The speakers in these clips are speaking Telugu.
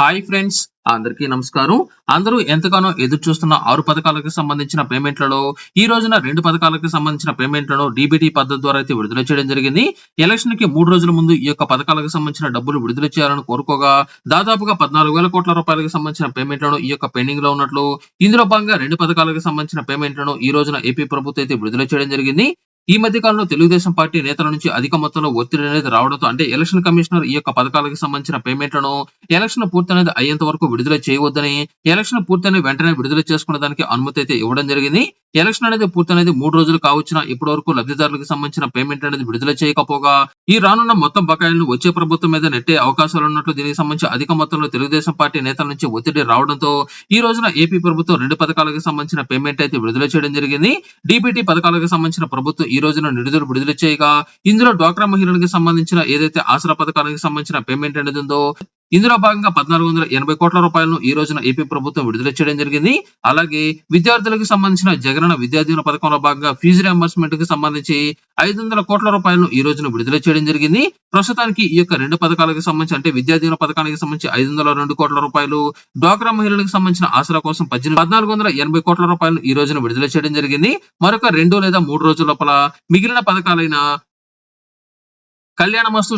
హాయ్ ఫ్రెండ్స్ అందరికీ నమస్కారం. అందరూ ఎంతగానో ఎదురు చూస్తున్న ఆరు పథకాలకు సంబంధించిన పేమెంట్లలో ఈ రోజున రెండు పథకాలకు సంబంధించిన పేమెంట్లను డీబీటీ పద్ధతి ద్వారా అయితే విడుదల చేయడం జరిగింది. ఎలక్షన్కి మూడు రోజుల ముందు ఈ యొక్క పథకాలకు సంబంధించిన డబ్బులు విడుదల చేయాలని కోరుకోగా దాదాపుగా పద్నాలుగు వేల కోట్ల రూపాయలకు సంబంధించిన పేమెంట్లను ఈ యొక్క పెండింగ్లో ఉన్నట్లు ఇందులో భాగంగా రెండు పథకాలకు సంబంధించిన పేమెంట్లను ఈ రోజున ఏపీ ప్రభుత్వం అయితే విడుదల చేయడం జరిగింది. ఈ మధ్య కాలంలో తెలుగుదేశం పార్టీ నేతల నుంచి అధిక మొత్తంలో ఒత్తిడి అనేది రావడంతో అంటే ఎలక్షన్ కమిషనర్ ఈ యొక్క పథకాలకు సంబంధించిన పేమెంట్లను ఎలక్షన్ పూర్తి అనేది అయ్యేంత వరకు విడుదల చేయవద్దని ఎలక్షన్ పూర్తయిన వెంటనే విడుదల చేసుకునే దానికి అనుమతి అయితే ఇవ్వడం జరిగింది. ఎలక్షన్ అనేది పూర్తి అనేది మూడు రోజులు కావచ్చిన ఇప్పటి వరకు లబ్ధిదారులకు సంబంధించిన పేమెంట్ అనేది విడుదల చేయకపోగా ఈ రానున్న మొత్తం బకాయిలను వచ్చే ప్రభుత్వం మీద నెట్టే అవకాశాలు ఉన్నట్లు దీనికి సంబంధించి అధిక మొత్తంలో తెలుగుదేశం పార్టీ నేతల నుంచి ఒత్తిడి రావడంతో ఈ రోజున ఏపీ ప్రభుత్వం రెండు పథకాలకు సంబంధించిన పేమెంట్ అయితే విడుదల చేయడం జరిగింది. డిబిటీ పథకాలకు సంబంధించిన ప్రభుత్వం ఈ రోజున నిధులు విడుదల చేయగా ఇందులో డ్వాక్రా మహిళలకు సంబంధించిన ఏదైతే ఆసరా పథకానికి సంబంధించిన పేమెంట్ అనేది ఉందో ఇందులో భాగంగా పద్నాలుగు వందల ఎనభై కోట్ల రూపాయలను ఈ రోజున ఏపీ ప్రభుత్వం విడుదల చేయడం జరిగింది. అలాగే విద్యార్థులకు సంబంధించిన జగనన్న విద్యా పథకంలో భాగంగా ఫీజు రియంబర్స్మెంట్కి సంబంధించి ఐదు వందల కోట్ల రూపాయలను ఈ రోజున విడుదల చేయడం జరిగింది. ప్రస్తుతానికి ఈ యొక్క రెండు పథకాలకు సంబంధించి అంటే విద్యా పథకానికి సంబంధించి ఐదు వందల రెండు కోట్ల రూపాయలు డ్వాక్రా మహిళలకు సంబంధించిన ఆసరా కోసం పద్దెనిమిది పద్నాలుగు వందల ఎనభై కోట్ల రూపాయలు ఈ రోజున విడుదల చేయడం జరిగింది. మరొక రెండు లేదా మూడు రోజుల లోపల మిగిలిన పథకాలైన కళ్యాణ మస్తు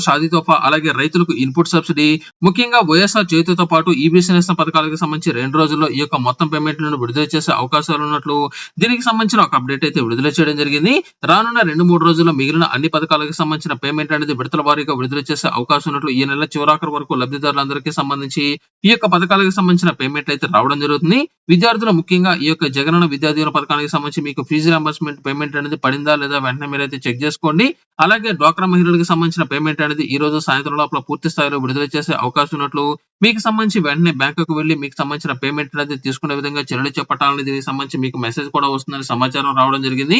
అలాగే రైతులకు ఇన్పుట్ సబ్సిడీ ముఖ్యంగా వైఎస్ఆర్ చేతితో పాటు ఈబీసీ బిజినెస్ పథకాలకు సంబంధించి రెండు రోజుల్లో ఈ యొక్క మొత్తం పేమెంట్లను విడుదల చేసే అవకాశాలు ఉన్నట్లు దీనికి సంబంధించిన ఒక అప్డేట్ అయితే విడుదల చేయడం జరిగింది. రానున్న రెండు మూడు రోజుల్లో మిగిలిన అన్ని పథకాలకు సంబంధించిన పేమెంట్ అనేది విడతల వారీగా విడుదల చేసే అవకాశం ఉన్నట్లు ఈ నెల చివరాఖరు వరకు లబ్ధిదారులందరికీ సంబంధించి ఈ యొక్క పథకాలకు సంబంధించిన పేమెంట్ అయితే రావడం జరుగుతుంది. విద్యార్థులు ముఖ్యంగా ఈ యొక్క జగనన్న విద్యా దీవెన పథకానికి సంబంధించి మీకు ఫీజు రియంబర్స్మెంట్ పేమెంట్ అనేది పడిందా లేదా వెంటనే మీరైతే చెక్ చేసుకోండి. అలాగే డ్వాక్రా మహిళలకు సంబంధించి సంబంధించిన పేమెంట్ అనేది ఈ రోజు సాయంత్రం లోపల పూర్తి స్థాయిలో విడుదల చేసే అవకాశం ఉన్నట్లు మీకు సంబంధించి వెంటనే బ్యాంకుకు వెళ్ళి మీకు సంబంధించిన పేమెంట్ అనేది తీసుకునే విధంగా చర్యలు చేపట్టాలని దీనికి సంబంధించి మీకు మెసేజ్ కూడా వస్తుందని సమాచారం రావడం జరిగింది.